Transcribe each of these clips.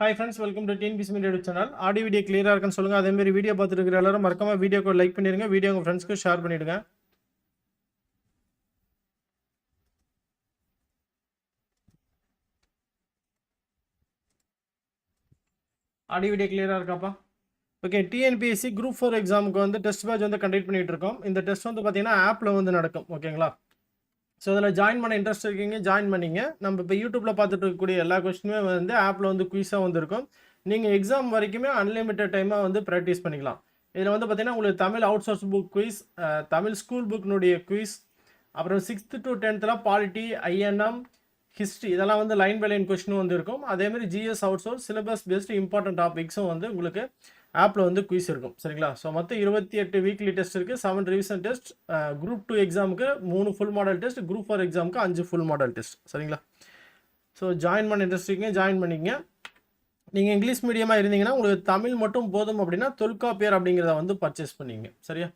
Hi friends welcome to TNPC media channel audio video கிளியராக இருக்குன்னு சொல்லுங்கள் அதேமாரி வீடியோ பார்த்துட்டு இருக்கிற எல்லாரும் மறக்காம வீடியோக்கு லைக் பண்ணிடுங்க. வீடியோ உங்கள் ஃப்ரெண்ட்ஸ்க்கு ஷேர் பண்ணிவிடுங்க ஆடியோ வீடியோ கிளியராக இருக்காப்பா? ஓகே டிஎன்பிஎஸ்சி குரூப் ஃபோர் எக்ஸாமுக்கு வந்து டெஸ்ட் பேட்ச் வந்து கண்டக்ட் பண்ணிட்டு இருக்கோம். இந்த டெஸ்ட் வந்து பார்த்தீங்கன்னா ஆப்பில் வந்து நடக்கும். ஓகேங்களா ஸோ அதில் ஜாயின் பண்ண இன்ட்ரெஸ்ட் இருக்கீங்க ஜாயின் பண்ணிங்க. நம்ம இப்போ யூடியூப்பில் பார்த்துட்டு இருக்கக்கூடிய எல்லா கொஸ்டினுமே வந்து ஆப்பில் வந்து குயிஸாக வந்துருக்கும். நீங்கள் எக்ஸாம் வரைக்குமே அன்லிமிட்டட் டைமாக வந்து ப்ராக்டிஸ் பண்ணிக்கலாம். இதில் வந்து பார்த்தீங்கன்னா உங்களுக்கு Tamil out source book quiz Tamil school புக்னுடைய quiz அப்புறம் சிக்ஸ்த்து டு டென்த்தில் பாலிட்டி ஐஎன்எம் ஹிஸ்ட்ரி இதெல்லாம் வந்து லைன் பை லைன் கொஸ்டினும் வந்து இருக்கும். அதேமாதிரி GS out source syllabus best important டாபிக்ஸும் வந்து உங்களுக்கு ஆப்பில் வந்து குயிஸ் இருக்கும். சரிங்களா? ஸோ மொத்தம் இருபத்தி எட்டு வீக்லி டெஸ்ட் இருக்குது seven revision test group two எக்ஸாமுக்கு மூணு full model test group four எக்ஸாமுக்கு அஞ்சு ஃபுல் மாடல் டெஸ்ட் சரிங்களா? ஸோ ஜாயின் பண்ண இன்ட்ரெஸ்ட் இருக்கீங்க ஜாயின் பண்ணிங்க நீங்கள் இங்கிலீஷ் மீடியமாக இருந்தீங்கன்னா உங்களுக்கு தமிழ் மட்டும் போதும் அப்படின்னா தொல்காப்பியர் அப்படிங்கிறத வந்து பர்ச்சேஸ் பண்ணிங்க சரியா?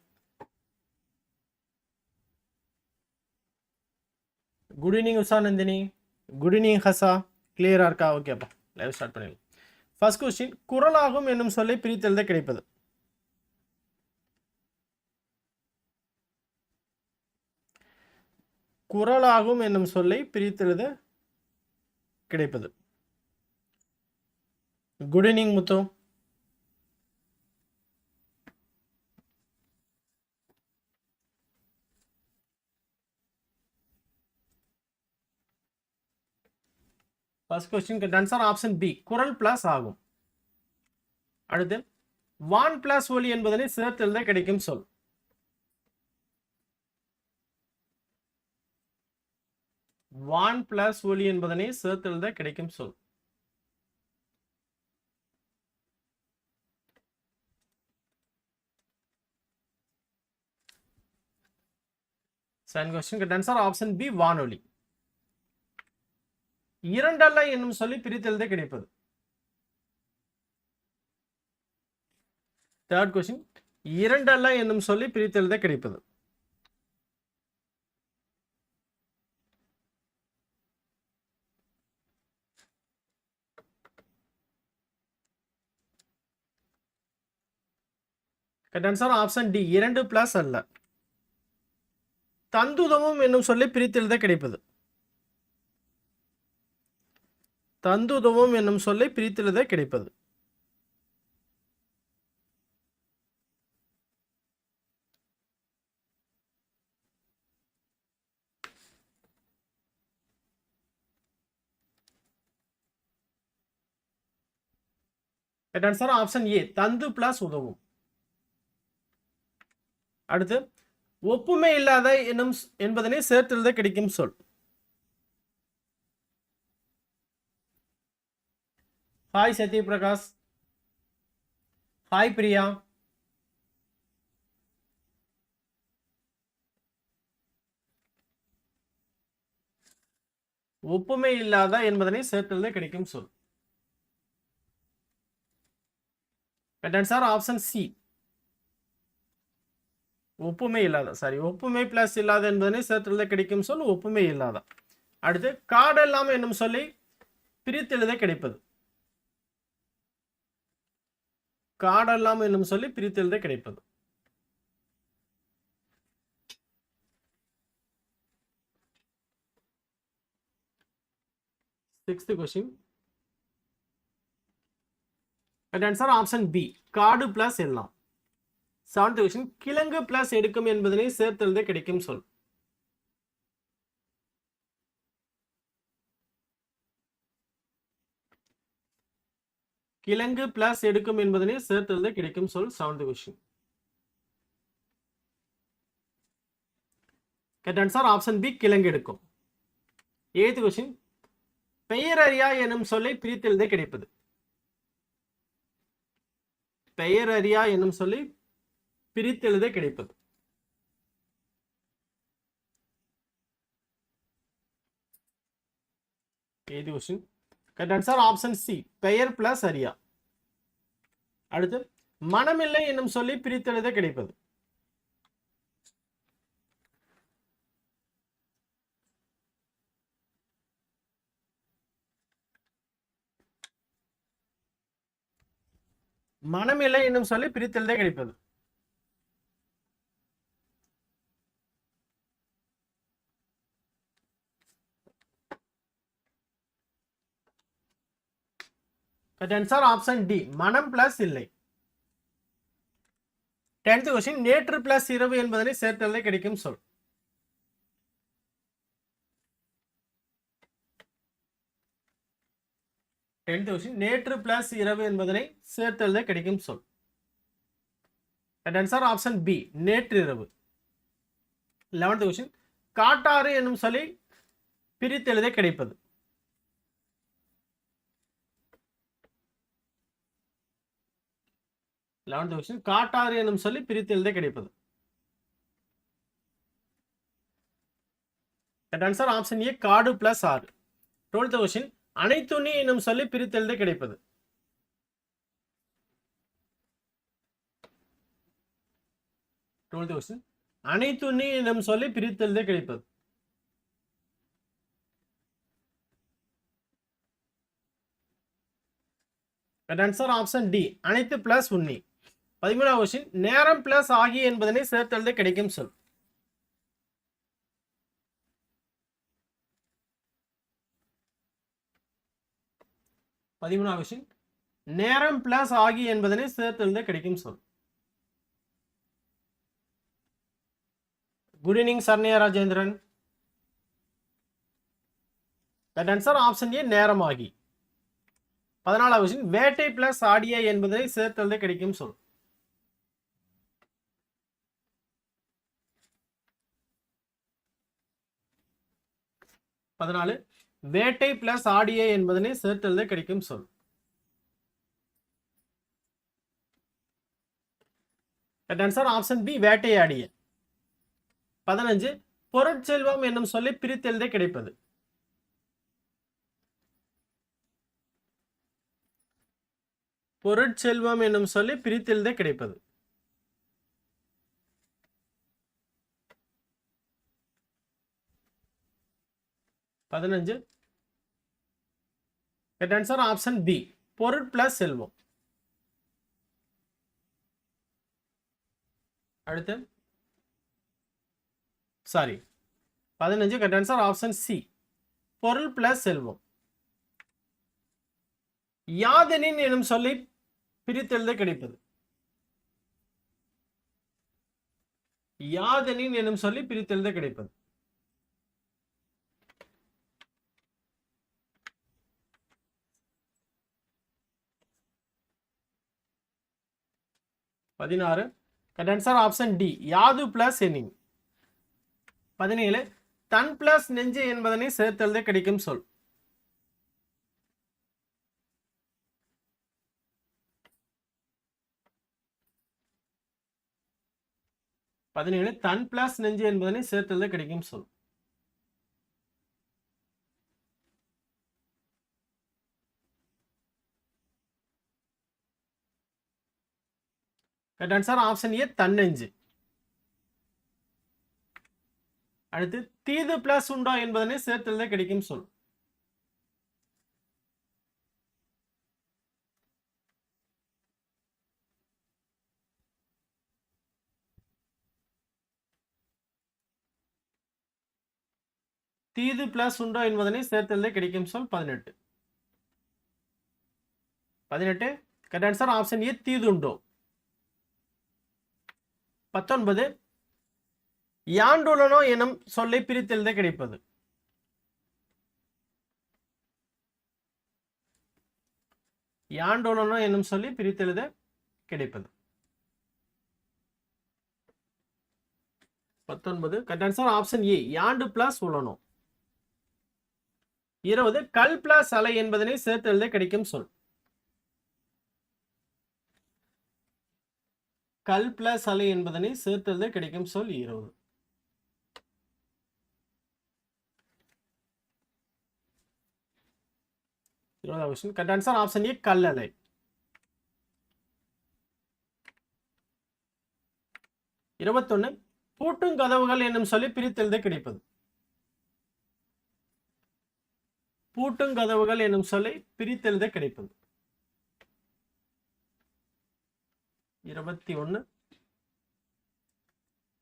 Good evening Usha Nandini. Good evening ஹசா. கிளியராக இருக்கா? ஓகேப்பா லைவ் ஸ்டார்ட் பண்ணிடலாம். ஃபர்ஸ்ட் கொஸ்டின் குரலாகும் என்னும் சொல்லை பிரித்தெழுத கிடைப்பது. குரலாகும் என்னும் சொல்லை பிரித்தெழுத கிடைப்பது. Good evening Muthu. First question answer option B குரல் பிளஸ் ஆகும். அடுத்து வான் பிளஸ் ஒலி என்பதனை சேர்த்தெழுத கிடைக்கும் சொல். வான் பிளஸ் ஒலி என்பதனை சேர்த்தெழுத கிடைக்கும் சொல். Second question answer option B வானொலி இரண்டல்ல என்னும் சொல்லி பிரித்தெழுத கிடைப்பது. தேர்ட் கொஸ்டின் இரண்டல்ல என்னும் சொல்லி பிரித்தெழுத கிடைப்பது. ஆன்சர் ஆப்ஷன் டி இரண்டு பிளஸ் அல்ல. தந்துதமும் என்னும் சொல்லி பிரித்தெழுத கிடைப்பது. தந்துதமும் என்னும் சொல்லி பிரித்தெழுத கிடைப்பது. ஆன்சர் ஆப்ஷன் ஏ தந்து பிளஸ் உதவும். அடுத்து ஒப்புமை இல்லாத என்னும் என்பதனை சேர்த்தெழுத கிடைக்கும் சொல். Hi Satya Prakash hi Priya. ஒப்புமை இல்லாத என்பதனை சேர்த்தெழுத கிடைக்கும் சொல். ஆன்சர் ஆப்ஷன் சி ஒப்புமை இல்லாத சாரி ஒப்புமை பிளஸ் இல்லாத என்பதனை சேர்த்தெழுத கிடைக்கும் சொல் ஒப்புமை இல்லாத. அடுத்து காடு இல்லாமல் என்னும் சொல்லி பிரித்தெழுத கிடைப்பது. காடெல்லாம் என்னும் சொல்லி பிரித்தெழுத கிடைப்பது. Sixth question answer option B காடு பிளஸ் எல்லாம். செவன்த் கொஸ்டின் கிழங்கு பிளஸ் எடுக்கும் என்பதனை சேர்த்தெழுத கிடைக்கும் சொல். கிழங்கு பிளஸ் எடுக்கும் என்பதனை சேர்த்தெழுத கிடைக்கும் சொல் seventh question answer option B கிழங்கு எடுக்கும். எய்த் கொஸ்டின் பெயரறியா எனும் சொல்லை பிரித்தெழுத கிடைப்பது. பெயரறியா என்னும் சொல்லி பிரித்தெழுத கிடைப்பது. Eighth question correct answer option C பெயர் பிளஸ் அரியா அடுத்து மனமில்லை என்னும் சொல்லி பிரித்தெழுத கிடைப்பது. மனமில்லை என்னும் சொல்லி பிரித்தெழுதே கிடைப்பது. ஆன்சர் ஆப்ஷன் டி மனம் பிளஸ் இல்லை. டென்த் கொஸ்டின் நேற்று பிளஸ் இரவு என்பதனை சேர்த்தலே கிடைக்கும் சொல். டென்த் கொஸ்டின் நேற்று பிளஸ் இரவு என்பதனை சேர்த்தெழுத கிடைக்கும் சொல். ஆன்சர் ஆப்ஷன் பி நேற்று இரவு. லெவன்த் கொஸ்டின் காட்டாறு என்னும் சொல்லி பிரித்தெழுத கிடைப்பது. லெவன்த் கொஸ்டின் காட்டாறு என்னும் சொல்லி பிரித்தெழுத கிடைப்பது. ஆன்சர் ஆப்ஷன் ஏ காடு பிளஸ் ஆறு. டுவெல்த் கொஸ்டின் அனைத்துணி என்னும் சொல்லி பிரித்தெழுத கிடைப்பது. டுவெல்த் அனைத்துணி என்னும் சொல்லி பிரித்தெழுத கிடைப்பது. ஆன்சர் ஆப்ஷன் டி அனைத்து பிளஸ் உண்ணி பதிமூணாவது கொஸ்டின் நேரம் பிளஸ் ஆகி என்பதனை சேர்த்தெழுத கிடைக்கும் சொல். பதிமூணாவது கொஸ்டின் நேரம் பிளஸ் ஆகி என்பதனை சேர்த்திருந்தே கிடைக்கும் சொல் good evening Saranya Rajendran that answer option A நேரம் ஆகி பதினாலாவது கொஸ்டின் வேட்டை பிளஸ் ஆடிய என்பதனை சேர்த்திருந்தே கிடைக்கும் சொல் பதினாலு வேட்டை பிளஸ் ஆடியே என்பதனை சேர்த்தெழுத கிடைக்கும் சொல். ஆன்சர் ஆப்ஷன் பி வேட்டையாடிய பதினஞ்சு பொருட்செல்வம் என்னும் சொல்லி பிரித்தெழுத கிடைப்பது. பொருட்செல்வம் என்னும் சொல்லி பிரித்தெழுத கிடைப்பது. பதினஞ்சு ஆன்சர் ஆப்ஷன் பி பொருட் பிளஸ் செல்வம். அடுத்து? சாரி பதினஞ்சு கரெக்ட் ஆன்சர் ஆப்ஷன் சி பொருள் பிளஸ் செல்வம். யாதெனின் எனும் சொல்லி பிரித்தெழுத கிடைப்பது. யாதெனின் எனும் சொல்லி பிரித்தெழுத கிடைப்பது. பதினாறு. ஆன்சர் ஆப்ஷன் டி யாது பிளஸ் எனின் பதினேழு. தன் பிளஸ் நெஞ்சு என்பதனை சேர்த்தெழுத கிடைக்கும் சொல். பதினேழு. தன் பிளஸ் நெஞ்சு என்பதனை சேர்த்தெழுத கிடைக்கும் சொல். ஆன்சர் ஆப்ஷன் ஏ தன்னெஞ்சு. அடுத்து தீது பிளஸ் உண்டா என்பதனை சேர்த்தெழுத கிடைக்கும் சொல் தீது பிளஸ் உண்டா என்பதனை சேர்த்தெழுத கிடைக்கும் சொல் பதினெட்டு. பதினெட்டு கரெக்ட் ஆன்சர் ஆப்ஷன் ஏ தீது உண்டோ? பத்தொன்பது யாண்டுலனோ எனும் சொல்லை பிரித்தெழுத கிடைப்பது. யாண்டுலனோ எனும் சொல்லி பிரித்தெழுத கிடைப்பது. பத்தொன்பது கரெக்ட் ஆன்சர் ஆப்ஷன் ஏ யாண்டு பிளஸ் உலனோ இருபது கல் பிளஸ் அலை என்பதனை சேர்த்து எழுத கிடைக்கும் சொல். கல் பிளஸ் அலை என்பதனை சேர்த்து கிடைக்கும் சொல் இருபது. இருபதாவது question correct answer option A கல் அலை. இருபத்தொன்னு பூட்டும் கதவுகள் என்னும் சொல்லி பிரித்தெழுத கிடைப்பது. பூட்டும் கதவுகள் என்னும் சொல்லை பிரித்தெழுத கிடைப்பது. இருபத்தி ஒன்று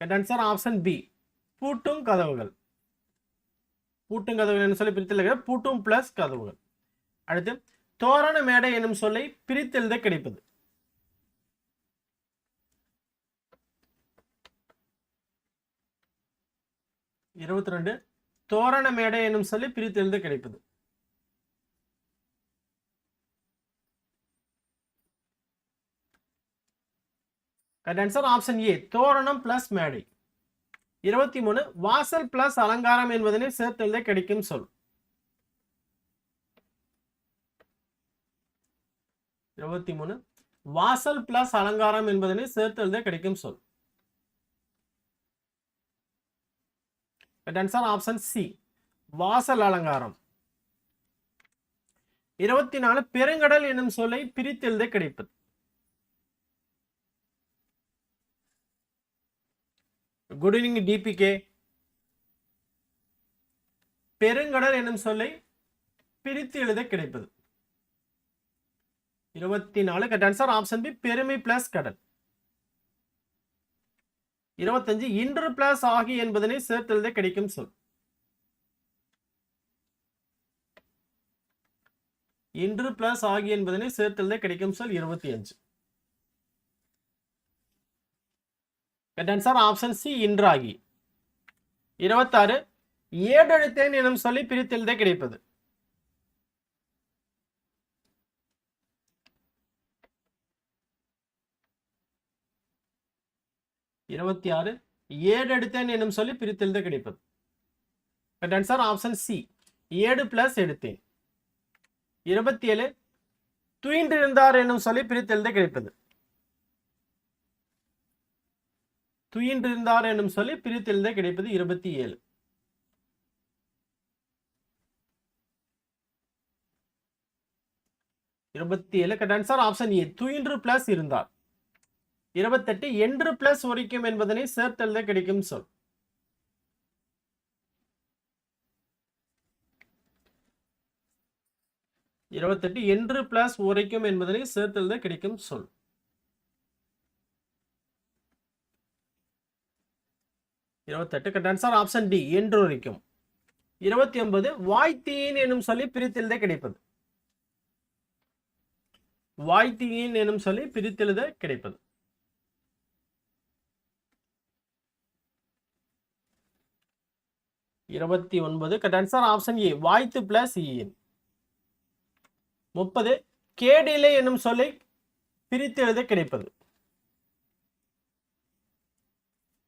ஆன்சர் ஆப்ஷன் பி பூட்டும் கதவுகள். பூட்டும் கதவுகள் என்ன சொல்லி பிரித்தல் பூட்டும் பிளஸ் கதவுகள். அடுத்து தோரண மேடை என்னும் சொல்லை பிரித்தெழுத கிடைப்பது. இருபத்தி ரெண்டு. தோரண மேடை என்னும் சொல்லி பிரித்தெழுத கிடைப்பது. ஆன்சர் ஆப்ஷன் ஏ தோரணம் பிளஸ் மேடை. இருபத்தி மூணு வாசல் பிளஸ் அலங்காரம் என்பதனை சேர்த்தெழுத கிடைக்கும் சொல். இருபத்தி மூணு வாசல் பிளஸ் அலங்காரம் என்பதனை சேர்த்தெழுத கிடைக்கும் சொல். ஆன்சர் ஆப்ஷன் சி வாசல் அலங்காரம். இருபத்தி நாலு பெருங்கடல் என்னும் சொல்லை பிரித்தெழுத கிடைப்பது. குட் ஈவினிங் டிபிகே பெருங்கடல் என்னும் சொல்லை பிரித்து எழுத கிடைப்பது. இருபத்தி நாலு கரெக்ட் ஆன்சர் ஆப்ஷன் பி பெருமை பிளஸ் கடல். இருபத்தஞ்சு இன்று பிளஸ் ஆகி என்பதனை சேர்த்தெழுத கிடைக்கும் சொல். இன்று பிளஸ் ஆகி என்பதனை சேர்த்தெழுத கிடைக்கும் சொல் இருபத்தி அஞ்சு. ஆன்சர் ஆப்ஷன் சி இன்றாகி. இருபத்தாறு ஏடெழுத்தேன் எனும் சொல்லி பிரித்தெழுத கிடைப்பது. இருபத்தி ஆறு ஏடு எடுத்தேன் என்னும் சொல்லி பிரித்தெழுத கிடைப்பது. ஆன்சர் ஆப்ஷன் சி ஏடு பிளஸ் எடுத்தேன். இருபத்தி ஏழு துயின்றிருந்தார் என்னும் சொல்லி பிரித்தெழுத கிடைப்பது. துயின்றிருந்தார் என்னும் சொல்லி பிரித்திலிருந்தே கிடைப்பது இருபத்தி ஏழு. இருபத்தி ஏழு ஆன்சர் ஆப்ஷன் ஏ துயின்று பிளஸ் இருந்தார். இருபத்தெட்டு என்று பிளஸ் உரிக்கும் என்பதனை சேர்த்தெழுத கிடைக்கும் சொல். இருபத்தெட்டு என்று பிளஸ் உரைக்கும் என்பதனை சேர்த்தெழுத கிடைக்கும் சொல். இருபத்தெட்டு. ஆன்சர் ஆப்ஷன் டி என்று உரைக்கும் இருபத்தி ஒன்பது வாய்த்தீன் எனும் சொல்லி பிரித்தெழுத கிடைப்பது. வாய்த்தீன் எனும் சொல்லி பிரித்தெழுத கிடைப்பது. இருபத்தி ஒன்பது ஆன்சர் ஆப்ஷன் ஏ வாய்த்து பிளஸ் e இஎன் முப்பது கேடிலை என்னும் சொல்லை பிரித்து எழுத கிடைப்பது.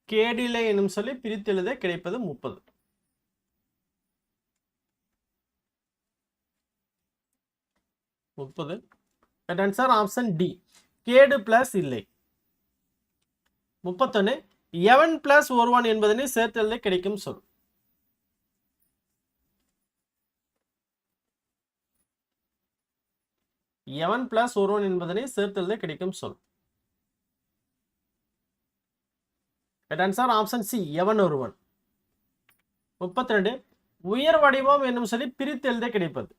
கேடிலை எனும் சொல்லி பிரித்தெழுத கிடைப்பது முப்பது. முப்பது. ஆன்சர் ஆப்ஷன் டி கேடு பிளஸ் இல்லை. முப்பத்தொன்னு எவன் பிளஸ் ஒருவன் என்பதனை சேர்த்தெழுத கிடைக்கும் சொல். எவன் பிளஸ் ஒருவன் என்பதனை சேர்த்தெழுத கிடைக்கும் சொல். ஆன்சர் ஆப்ஷன் சி எவன் ஒருவன்? முப்பத்தி ரெண்டு உயர் வடிவம் என்னும் சொல்லி பிரித்து எழுத கிடைப்பது.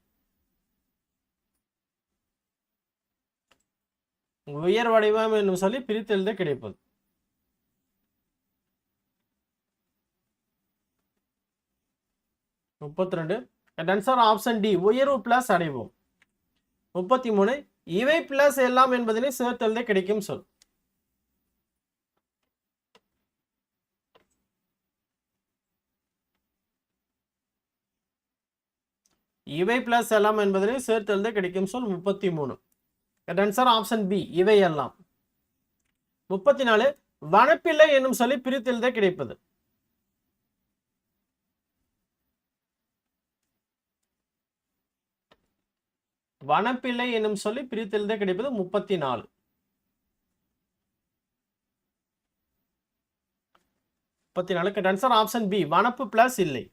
உயர் வடிவம் என்னும் சொல்லி பிரித்து எழுத கிடைப்பது. முப்பத்தி ரெண்டு ஆன்சர் ஆப்ஷன் டி உயர்வு பிளஸ் அடைவோம். முப்பத்தி மூணு இவை பிளஸ் எல்லாம் என்பதனை சேர்த்தெழுத கிடைக்கும் சொல். இவை பிளஸ் எல்லாம் என்பதிலே சேர்த்து எழுத கிடைக்கும் சொல் முப்பத்தி மூணு ஆன்சர் ஆப்ஷன் பி இவை எல்லாம் முப்பத்தி நாலு வனப்பில்லை என்னும் சொல்லி பிரித்தெழுத கிடைப்பது. வனப்பிள்ளை என்னும் சொல்லி பிரித்தெழுத கிடைப்பது முப்பத்தி நாலு முப்பத்தி நாலு ஆன்சர் ஆப்ஷன் பி வனப்பு பிளஸ் இல்லை.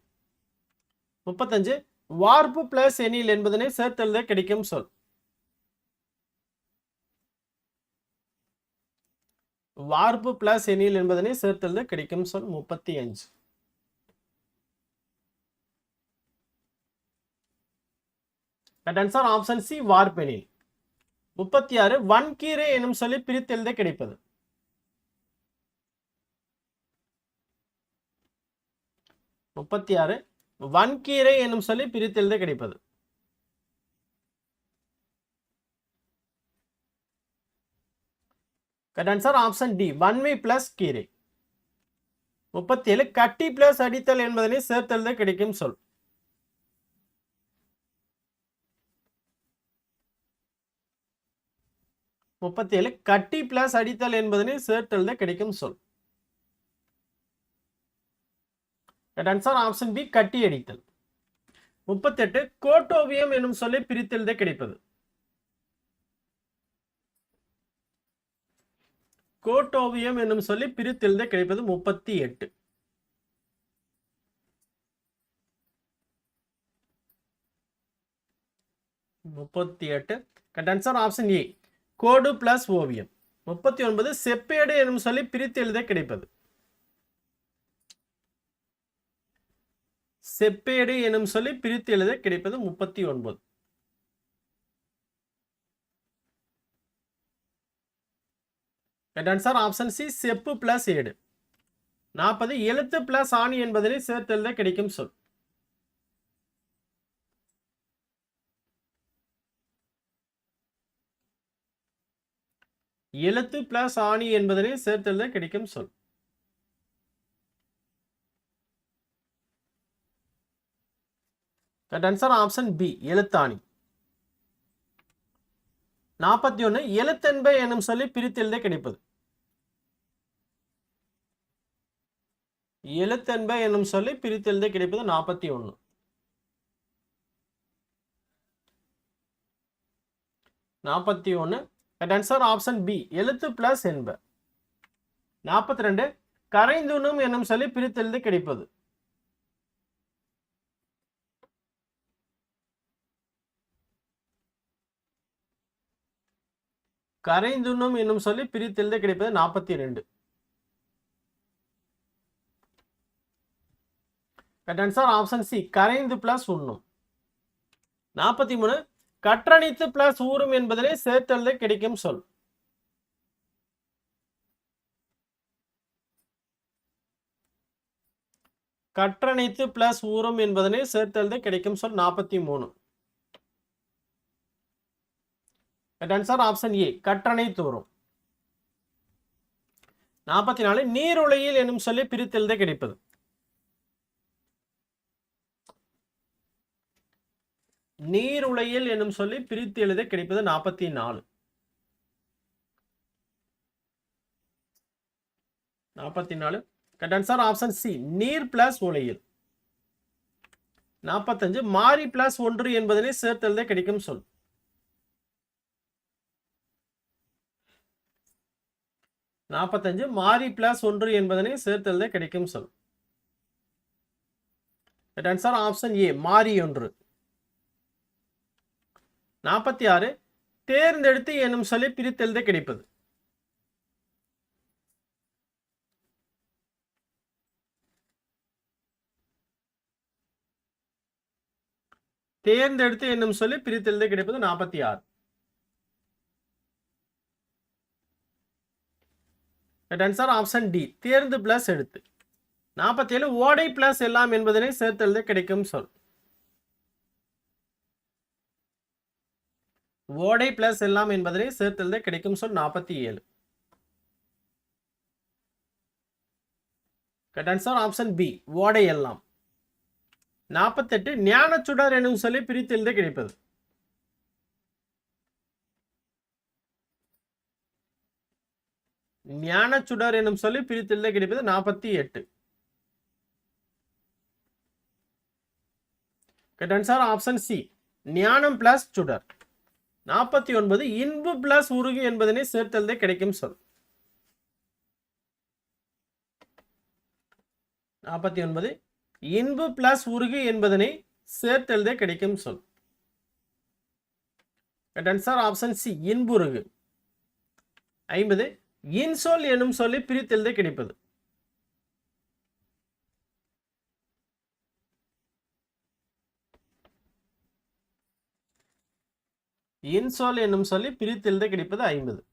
முப்பத்தஞ்சு வார்ப்பு பிளஸ் எனில் என்பதனை சேர்த்தெழுத கிடைக்கும் சொல். வார்ப்பு பிளஸ் எனில் என்பதனை சேர்த்தெழுத கிடைக்கும் சொல். முப்பத்தி அஞ்சு. ஆன்சர் ஆப்ஷன் சி வார்பெனில் முப்பத்தி ஆறு வன்கீரை எனும் சொல்லி பிரித்தெழுத கிடைப்பது. முப்பத்தி ஆறு வன்கீரை எனும் சொல்லி பிரித்தெழுத கிடைப்பது. ஆன்சர் ஆப்ஷன் டி வன்மை பிளஸ் கீரை. முப்பத்தி ஏழு கட்டி பிளஸ் அடித்தல் என்பதனை சேர்த்தெழுத கிடைக்கும் சொல். முப்பத்தி ஏழு கட்டி பிளஸ் அடித்தல் என்பதனை சேர்த்தெழுத கிடைக்கும் சொல். ஆன்சர் ஆப்ஷன் பி கட்டி அடித்தல். முப்பத்தெட்டு கோட்டோவியம் என்னும் சொல்லி பிரித்தெழுத கிடைப்பது. கோட்டோவியம் என்னும் சொல்லி பிரித்தெழுத கிடைப்பது முப்பத்தி எட்டு முப்பத்தி எட்டு ஆன்சர் ஆப்ஷன் ஏ கோடு பிளஸ் ஓவியம். முப்பத்தி ஒன்பது செப்பேடு என்னும் சொல்லி பிரித்து எழுத கிடைப்பது. செப்பேடு எனும் சொல்லி பிரித்து எழுத கிடைப்பது முப்பத்தி ஒன்பது. ஆன்சர் ஆப்ஷன் சி செப்பு பிளஸ் ஏடு. நாற்பது எழுத்து பிளஸ் ஆணி என்பதனை சேர்த்து எழுத கிடைக்கும் சொல். எழுத்து பிளஸ் ஆணி என்பதனை சேர்த்தெழுத கிடைக்கும் சொல். ஆன்சர் ஆப்ஷன் பி எழுத்தாணி. நாற்பத்தி ஒன்று எழுத்தென்பை எனும் சொல்லி பிரித்தெழுத கிடைப்பது. எழுத்தென்பை என்னும் சொல்லி பிரித்தெழுத கிடைப்பது நாற்பத்தி ஒன்று நாற்பத்தி ஒன்று ஆன்சர் ஆப்ஷன் பி எழுத்து பிளஸ் என்ப. நாற்பத்தி ரெண்டு கரைந்துணும் என்னும் சொல்லி பிரித்தெழுது கிடைப்பது. கரைந்துண்ணும் என்னும் சொல்லி பிரித்தெழுத கிடைப்பது நாற்பத்தி ரெண்டு ஆன்சர் ஆப்ஷன் சி கரைந்து பிளஸ் உண்ணும். நாற்பத்தி மூணு கற்றணித்து பிளஸ் ஊறும் என்பதிலே சேர்த்தெழுத கிடைக்கும் சொல். கற்றணைத்து பிளஸ் ஊரம் என்பதனை சேர்த்தெழுத கிடைக்கும் சொல் நாற்பத்தி மூணு. ஆன்சர் ஆப்ஷன் ஏ கற்றனை தூரும் நாற்பத்தி நாலு நீருளையில் என்னும் சொல்லி பிரித்தெழுத கிடைப்பது. நீருளையில் என்னும் சொல்லி பிரித்து எழுத கிடைப்பது நாற்பத்தி நாலு. நாற்பத்தி நாலு. ஆன்சர் ஆப்ஷன் சி நீர் பிளஸ் உலையில் நாற்பத்தஞ்சு மாறி பிளஸ் ஒன்று என்பதனை சேர்த்தெழுத கிடைக்கும் சொல். நாற்பத்தஞ்சு மாறி பிளஸ் ஒன்று என்பதனை சேர்த்தெழுத கிடைக்கும் சொல். ஆன்சர் ஆப்ஷன் ஏ மாறி ஒன்று. நாற்பத்தி ஆறு தேர்ந்தெடுத்து என்னும் சொல்லி பிரித்தெழுத கிடைப்பது. தேர்ந்தெடுத்து என்னும் சொல்லி பிரித்தெழுத கிடைப்பது நாற்பத்தி ஆறு ஆன்சர் ஆப்ஷன் டி தேர்ந்து பிளஸ் எடுத்து. நாற்பத்தி ஏழு ஓடை பிளஸ் எல்லாம் என்பதனை சேர்த்தெழுத கிடைக்கும் சொல். ஓடை பிளஸ் எல்லாம் என்பதனை சேர்த்தெழுத கிடைக்கும் சொல் நாற்பத்தி ஏழு ஆன்சர் ஆப்ஷன் பி ஓடை எல்லாம். நாற்பத்தெட்டு ஞானச்சுடர் எனும் சொல்லி பிரித்தெழுத கிடைப்பது. ஞானச்சுடர் எனும் சொல்லி பிரித்தெழுத கிடைப்பது நாற்பத்தி எட்டு. ஆன்சர் ஆப்ஷன் சி ஞானம் பிளஸ் சுடர். நாற்பத்தி ஒன்பது இன்பு பிளஸ் உருகு என்பதனை சேர்த்தெழுத கிடைக்கும் சொல். நாற்பத்தி ஒன்பது இன்பு பிளஸ் உருகு என்பதனை சேர்த்தெழுத கிடைக்கும் சொல். ஆன்சர் ஆப்ஷன் சி இன்புருகு. ஐம்பது இன்சொல் எனும் சொல்லி பிரித்தெழுத கிடைப்பது. இன்சொல் என்னும் சொல்லி பிரித்தெழுத கிடைப்பது ஐம்பது.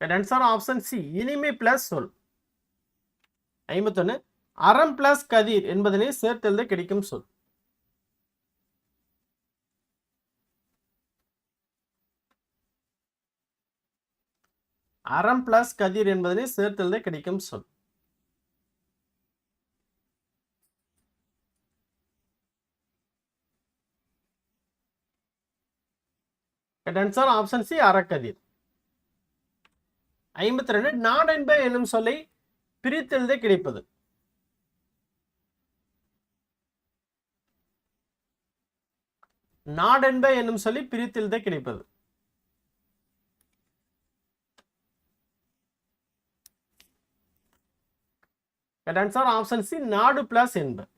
ஆன்சர் ஆப்ஷன் சி இனிமை பிளஸ் சொல். ஐம்பத்தொன்னு அறம் பிளஸ் கதிர் என்பதனை சேர்த்தெழுத கிடைக்கும் சொல். அறம் பிளஸ் கதிர் என்பதனை சேர்த்தெழுத கிடைக்கும் சொல். ஆன்சர் ஆப்ஷன் சி அறக்கதிர். ஐம்பத்தி ரெண்டு நாடென்ப என்னும் சொல்லை பிரித்தெழுத கிடைப்பது. நாடென்ப என்னும் சொல்லி பிரித்தெழுத கிடைப்பது. ஆன்சர் ஆப்ஷன் சி நாடு பிளஸ் என்பது.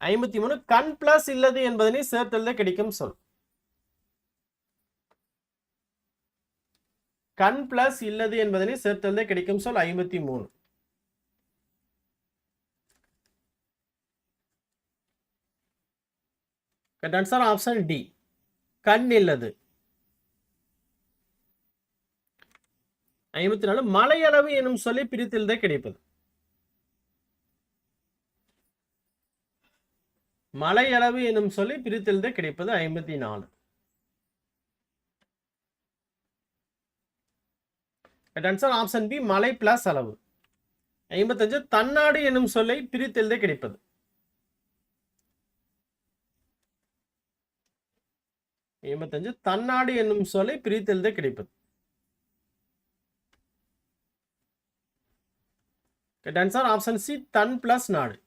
ஐம்பத்தி மூணு கண் பிளஸ் இல்லது என்பதனை சேர்த்தெழுத கிடைக்கும் சொல். கண் பிளஸ் இல்லது என்பதனை சேர்த்தெழுத கிடைக்கும் சொல் ஐம்பத்தி மூணு. ஆன்சர் ஆப்ஷன் டி கண் இல்லது. ஐம்பத்தி நாலு மலையளவு எனும் சொல்லி பிரித்தெழுத கிடைப்பது. மலையளவு எனும் சொல்லி பிரித்தெழுத கிடைப்பது ஐம்பத்தி நாலு. ஆன்சர் ஆப்ஷன் பி மலை பிளஸ் அளவு. ஐம்பத்தஞ்சு தன்னாடு எனும் சொல்லை பிரித்தெழுத கிடைப்பது. ஐம்பத்தஞ்சு தன்னாடு என்னும் சொல்லை பிரித்தெழுத கிடைப்பது. ஆன்சர் ஆப்ஷன் சி தன் பிளஸ் நாடு.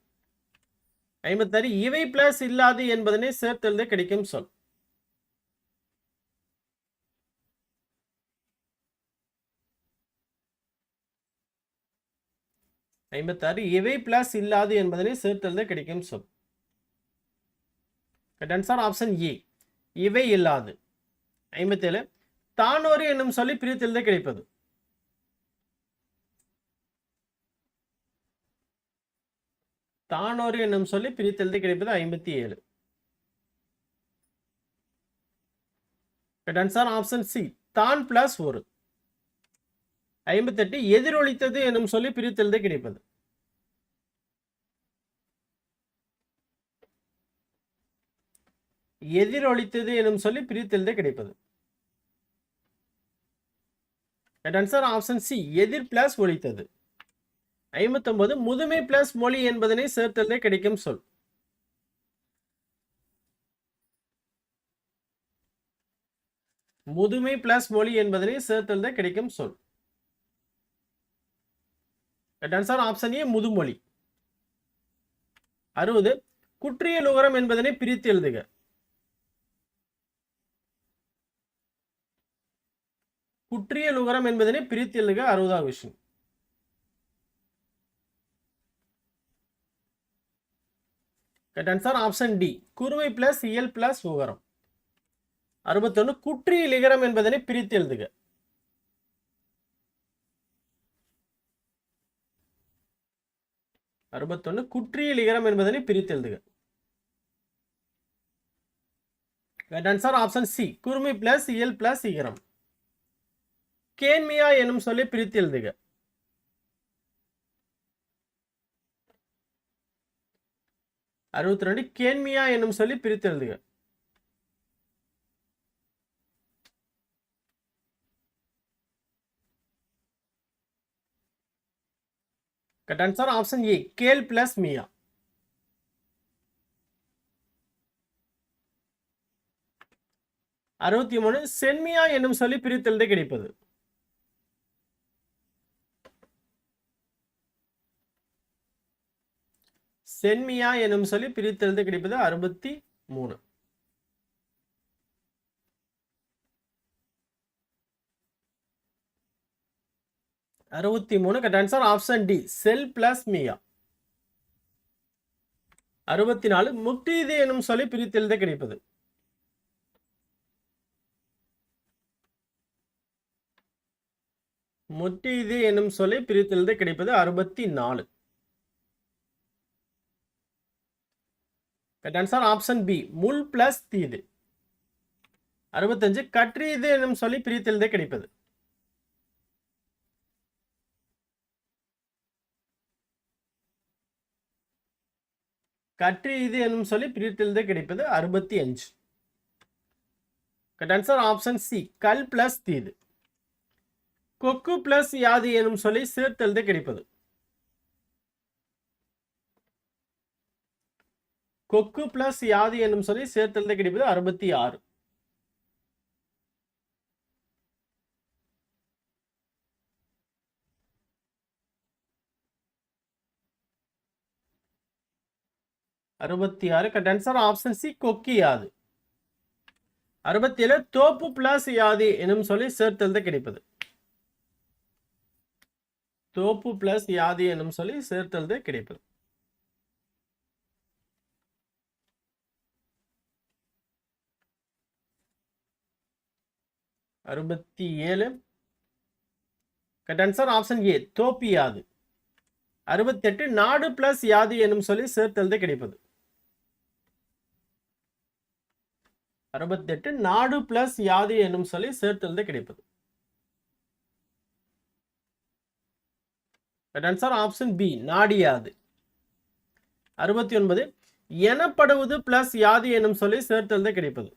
ஐம்பத்தாறு இவை பிளஸ் இல்லாது என்பதனை சேர்த்தெழுத கிடைக்கும் சொல். ஐம்பத்தாறு இவை பிளஸ் இல்லாது என்பதனை சேர்த்தெழுத கிடைக்கும் சொல். ஆன்சர் ஆப்ஷன் ஏ இவை இல்லாது. ஐம்பத்தேழு தானோரு என்னும் சொல்லி பிரித்தெழுத கிடைப்பது. தானோரு என்னும் சொல்லி பிரித்தெழுதி கிடைப்பது ஐம்பத்தி ஏழு. ஆன்சர் ஆப்ஷன் சி தான் பிளஸ் ஒரு. ஐம்பத்தெட்டு எதிரொலித்தது என்னும் சொல்லி பிரித்தெழுதி கிடைப்பது. எதிரொலித்தது எனும் சொல்லி பிரித்தெழுத கிடைப்பது. ஆன்சர் ஆப்ஷன் சி எதிர் பிளஸ் ஒழித்தது ஐம்பத்தொன்பது முதுமை பிளஸ் மொழி என்பதனை சேர்த்தெழுத கிடைக்கும் சொல். முதுமை பிளஸ் மொழி என்பதனை சேர்த்தெழுத கிடைக்கும் சொல். ஆன்சர் ஆப்ஷன் ஏ முதுமொழி. அறுபது குற்றிய நுகரம் என்பதனை பிரித்து எழுதுக. குற்றிய நுகரம் என்பதனை பிரித்து எழுதுக அறுபதாவது விஷயம் ஆன்சர் ஆப்ஷன் டி குறுவை பிளஸ் இயல் பிளஸ் உகரம். அறுபத்தொன்னு குற்றி லிகரம் என்பதனை பிரித்து எழுதுக. அறுபத்தொன்னு குற்றியல் லிகரம் என்பதனை பிரித்து எழுதுக. ஆன்சர் ஆப்ஷன் சி குறுமை பிளஸ் இயல் பிளஸ் இகரம் கேன்மியா எனும் சொல்லி பிரித்து எழுதுக. அறுபத்தி ரெண்டு கேன்மியா என்னும் சொல்லி பிரித்து எழுதுக. ஆன்சர் ஆப்ஷன் ஏ கேல் பிளஸ் மியா அறுபத்தி மூணு சென்மியா என்னும் சொல்லி பிரித்தெழுத கிடைப்பது. சென்மியா எனும் சொல்லி பிரித்தெழுந்து கிடைப்பது அறுபத்தி மூணு. அறுபத்தி மூணு கரெக்ட் ஆன்சர் ஆப்ஷன் டி செல் பிளஸ் மியா அறுபத்தி நாலு முக்தீது எனும் சொல்லி பிரித்தெழுத கிடைப்பது. முட்டீது எனும் சொல்லி பிரித்தெழுத கிடைப்பது அறுபத்தி நாலு. ஆன்சர் ஆப்ஷன் பி முள் பிளஸ் தீது. அறுபத்தஞ்சு கற்றீது என்னும் சொல்லி பிரித்தெழுதே கிடைப்பது. கற்றீது என்னும் சொல்லி பிரித்தெழுதே கிடைப்பது அறுபத்தி அஞ்சு ஆன்சர் ஆப்ஷன் சி கல் பிளஸ் தீது. கொக்கு பிளஸ் யாது எனும் சொல்லி சேர்த்தெழுதே கிடைப்பது. கொக்கு பிளஸ் யாது என்னும் சொல்லி சேர்த்தெழுத கிடைப்பது அறுபத்தி ஆறு. அறுபத்தி ஆறு. கரெக்ட் ஆன்சர் ஆப்ஷன் சி கொக்கி யாது. அறுபத்தி ஏழு தோப்பு பிளஸ் யாது என்னும் சொல்லி சேர்த்தெழுத கிடைப்பது. தோப்பு பிளஸ் யாது என்னும் சொல்லி சேர்த்தெழுத கிடைப்பது. அறுபத்தி ஏழு. கட் ஆன்சர் ஆப்ஷன் ஏ தோப்பி யாது அறுபத்தெட்டு நாடு பிளஸ் யாது என்னும் சொல்லி சேர்த்தெழுத கிடைப்பது. அறுபத்தெட்டு நாடு பிளஸ் யாது என்னும் சொல்லி சேர்த்தெழுத கிடைப்பது. ஆன்சர் ஆப்ஷன் பி நாடியாது. அறுபத்தி ஒன்பது எனப்படுவது பிளஸ் யாது என்னும் சொல்லி சேர்த்தெழுத கிடைப்பது.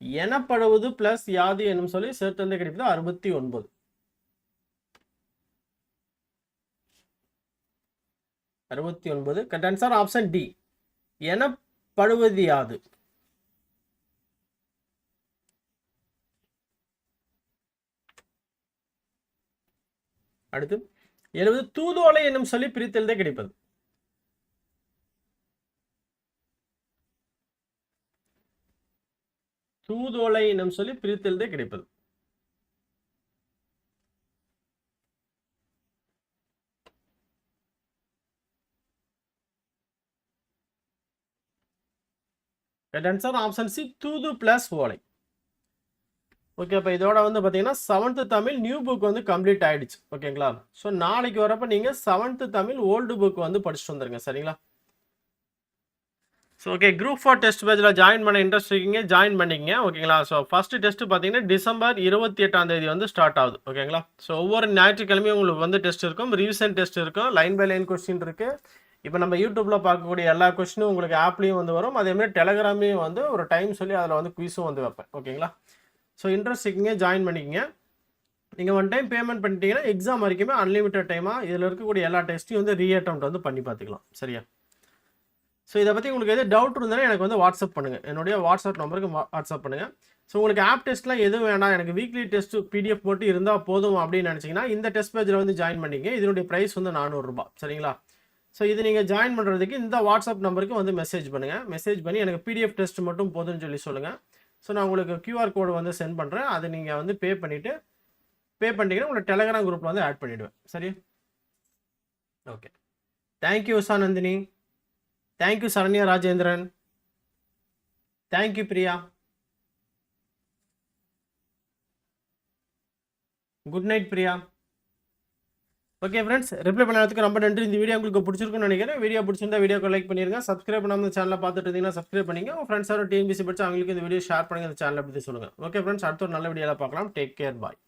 எனப்படுவது பிளஸ் யாது எனும் சொல்லி சேர்த்தெழுத கிடைப்பது அறுபத்தி ஒன்பது. அறுபத்தி ஒன்பது. கரெக்ட் ஆன்சர் ஆப்ஷன் டி எனப்படுவது யாது? அடுத்து எழுபது. தூதுவலை என்னும் சொல்லி பிரித்தெழுத கிடைப்பது. தூதுவளை என்னும் சொல்லி பிரித்தெழுதே கிடைப்பது. ஆன்சர் ஆப்ஷன் சி தூது பிளஸ் ஓலை. ஓகே அப்ப இதோட வந்து பார்த்தீங்கன்னா செவன்த்து தமிழ் நியூ புக் வந்து கம்ப்ளீட் ஆயிடுச்சு. ஓகேங்களா ஸோ நாளைக்கு வரப்போ நீங்கள் செவன்த்து தமிழ் ஓல்டு புக் வந்து படிச்சுட்டு வந்துருங்க. சரிங்களா? So okay group for test பேஜில் ஜாயின் பண்ண இன்ட்ரெஸ்ட் இருக்கீங்க ஜாயின் பண்ணிங்க ஓகேங்களா ஸோ ஃபஸ்ட்டு டெஸ்ட் பார்த்தீங்கன்னா டிசம்பர் இருபத்தி எட்டாம் தேதி வந்து ஸ்டார்ட் ஆகுது ஓகேங்களா ஸோ ஒவ்வொரு ஞாயிற்றுக்கிழமையும் உங்களுக்கு வந்து டெஸ்ட் இருக்கும் ரிவிஷன் டெஸ்ட் இருக்கும் லைன் பை லைன் கொஸ்டின் இருக்குது இப்போ நம்ம யூடியூப்பில் பார்க்கக்கூடிய எல்லா கொஸ்டினும் உங்களுக்கு ஆப்லேயும் வந்து வரும். அதேமாதிரி டெலகிராமையும் வந்து ஒரு டைம் சொல்லி அதில் வந்து குவிஸும் வந்து வைப்பேன் ஓகேங்களா ஸோ இன்ட்ரெஸ்ட் இருக்கீங்க ஜாயின் பண்ணிக்கங்க. நீங்கள் ஒன் டைம் பேமெண்ட் பண்ணிட்டீங்கன்னா எக்ஸாம் வரைக்குமே அன்லிமிட்டட் டைமாக இதில் இருக்கக்கூடிய எல்லா டெஸ்ட்டையும் வந்து ரீஅட்டம்ப்ட் வந்து பண்ணி பார்த்துக்கலாம் சரியா? ஸோ இதை பற்றி உங்களுக்கு எது டவுட் இருந்தாலும் எனக்கு வந்து வாட்ஸ்அப் பண்ணுங்கள் என்னுடைய வாட்ஸ்அப் நம்பருக்கு வாட்ஸ்அப் பண்ணுங்கள் ஸோ உங்களுக்கு ஆப் டெஸ்ட்லாம் எதுவும் வேணாம் எனக்கு வீக்லி டெஸ்ட் பிடிஎஃப் போட்டு இருந்தால் போதும் அப்படின்னு நினச்சிங்கன்னா இந்த டெஸ்ட் பேஜில் வந்து ஜாயின் பண்ணிங்க இதனுடைய ப்ரைஸ் வந்து நானூறுரூபா சரிங்களா? ஸோ இது நீங்கள் ஜாயின் பண்ணுறதுக்கு இந்த வாட்ஸ்அப் நம்பருக்கு வந்து மெசேஜ் பண்ணுங்கள் மெசேஜ் பண்ணி எனக்கு பிடிஎஃப் டெஸ்ட் மட்டும் போதும்னு சொல்லி சொல்லுங்கள் ஸோ நான் உங்களுக்கு கியூஆர் கோடு வந்து சென்ட் பண்ணுறேன் அதை நீங்கள் வந்து பே பண்ணிவிட்டு பே பண்ணிட்டீங்கன்னா உங்களை டெலகிராம் குரூப்பில் வந்து ஆட் பண்ணிவிடுவேன் சரி okay thank you Usha Nandini. Thank you Saranya Rajendran thank you Priya good night Priya okay friends reply பண்ணுறதுக்கு ரொம்ப நன்றி. இந்த வீடியோ உங்களுக்கு பிடிச்சிருக்குன்னு நினைக்கிறேன். வீடியோ பிடிச்சிருந்தா வீடியோக்கு லைக் பண்ணிருங்க. சப்ஸ்கிரைப் பண்ணாமல் சேனலை பார்த்துட்டு இருந்தீங்கன்னா சப்ஸ்கிரைப் பண்ணிங்க. உங்கள் ஃப்ரெண்ட்ஸோட டிஎன்பிசி படிச்சு அவங்களுக்கு இந்த வீடியோ ஷேர் பண்ணுங்க. இந்த சேனலை பற்றி சொல்லுங்கள் ஓகே ஃப்ரெண்ட்ஸ் அடுத்த ஒரு நல்ல வீடியோவில் பார்க்கலாம். Take care bye